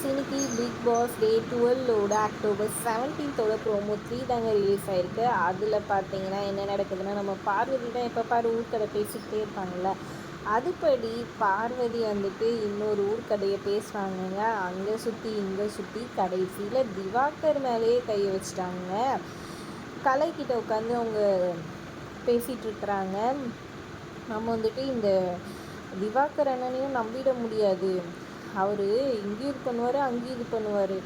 Friends இன்னைக்கு Bigg Boss day டுவெல்லோட October செவன்டீன்த்தோட ப்ரோமோ த்ரீ தாங்க ரிலீஸ் ஆயிருக்கு. அதில் பார்த்தீங்கன்னா என்ன நடக்குதுன்னா நம்ம பார்வதி தான் எப்போ பாரு ஊர்க்கடை பேசிக்கிட்டே இருப்பாங்கல்ல. அதுபடி பார்வதி வந்துட்டு இன்னொரு ஊர்க்கடையை பேசுகிறாங்கங்க அங்கே சுற்றி இங்கே சுற்றி கடைசியில் திவாகர் மேலேயே கையை வச்சுட்டாங்க. கலைக்கிட்ட உட்காந்து அவங்க பேசிகிட்ருக்குறாங்க நம்ம வந்துட்டு இந்த திவாகர் அண்ணனையும் நம்பிட முடியாது. அவர் இங்கேயும் இது பண்ணுவார் அங்கேயும் இது பண்ணுவார்.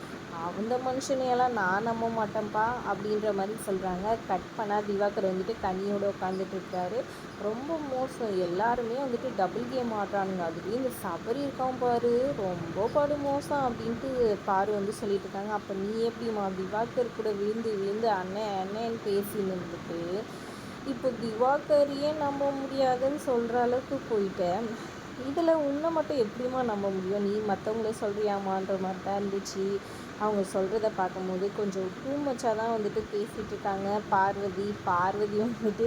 அந்த மனுஷனையெல்லாம் நான் நம்ப மாட்டேன்ப்பா அப்படின்ற மாதிரி சொல்கிறாங்க கட் பண்ணால் திவாகர் வந்துட்டு கனியோடு உட்காந்துட்டு இருக்காரு. ரொம்ப மோசம். எல்லாருமே வந்துட்டு டபுள் கேம் ஆடுறானுங்க. அதுலேயும் இந்த சபரி இருக்கான் பாரு. ரொம்ப பாடு மோசம் அப்படின்ட்டு பாரு வந்து சொல்லிட்டு இருக்காங்க. அப்போ நீ எப்படிமா திவாகர் கூட விழுந்து விழுந்து அண்ணன் அண்ணன் பேசி நின்றுட்டு இப்போ திவாகரையே நம்ப முடியாதுன்னு சொல்கிற அளவுக்கு போயிட்டேன் இதில் உன்னை மட்டும் எப்படிமா நம்ப முடியும்? நீ மற்றவங்கள சொல்கிறியாமான்ற மாதிரி தான் இருந்துச்சு. அவங்க சொல்கிறத பார்க்கும்போது கொஞ்சம் டூ மச்சாக தான் வந்துட்டு பேசிகிட்டு இருக்காங்க. பார்வதி பார்வதி வந்துட்டு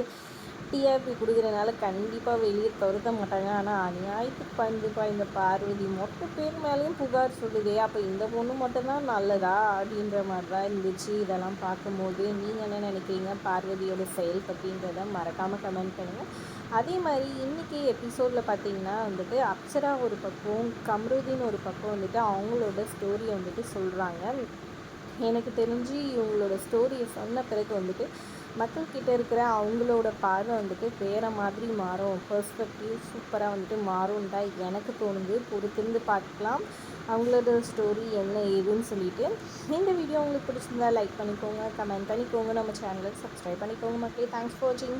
டிஆர்பி கொடுக்குறனால கண்டிப்பாக வெளியே துரத்த மாட்டாங்க. ஆனால் அநியாயத்துக்கு பண்ணுதுப்பா இந்த பார்வதி மொத்த பேர் மேலேயும் புகார் சொல்லுதே. அப்போ இந்த பொண்ணு மட்டும்தான் நல்லதா அப்படின்ற மாதிரி தான் இருந்துச்சு. இதெல்லாம் பார்க்கும்போது நீங்கள் என்ன நினைக்கிறீங்க? பார்வதியோட செயல் பற்றின்றத மறக்காமல் கமெண்ட் பண்ணுங்கள் அதே மாதிரி இன்றைக்கி எபிசோடில் பார்த்தீங்கன்னா வந்துட்டு அப்சரா ஒரு பக்கம் கம்ருதீன் ஒரு பக்கம் வந்துட்டு அவங்களோட ஸ்டோரியை வந்துட்டு சொல்கிறாங்க எனக்கு தெரிஞ்சு இவங்களோட ஸ்டோரியை சொன்ன பிறகு வந்துட்டு மக்கள்கிட்ட இருக்கிற அவங்களோட பார்வை வந்துட்டு வேறு மாதிரி மாறும். பர்ஸ்பெக்டிவ் சூப்பராக வந்துட்டு மாறும் தான் எனக்கு தோணுது. பொறுத்திருந்து பார்க்கலாம். அவங்களோட ஸ்டோரி என்ன ஏதுன்னு சொல்லிட்டு. இந்த வீடியோ உங்களுக்கு பிடிச்சிருந்தா லைக் பண்ணிக்கோங்க கமெண்ட் பண்ணிக்கோங்க. நம்ம சேனலுக்கு சப்ஸ்கிரைப் பண்ணிக்கோங்க மக்களே. தேங்க்ஸ் ஃபார் வாட்சிங்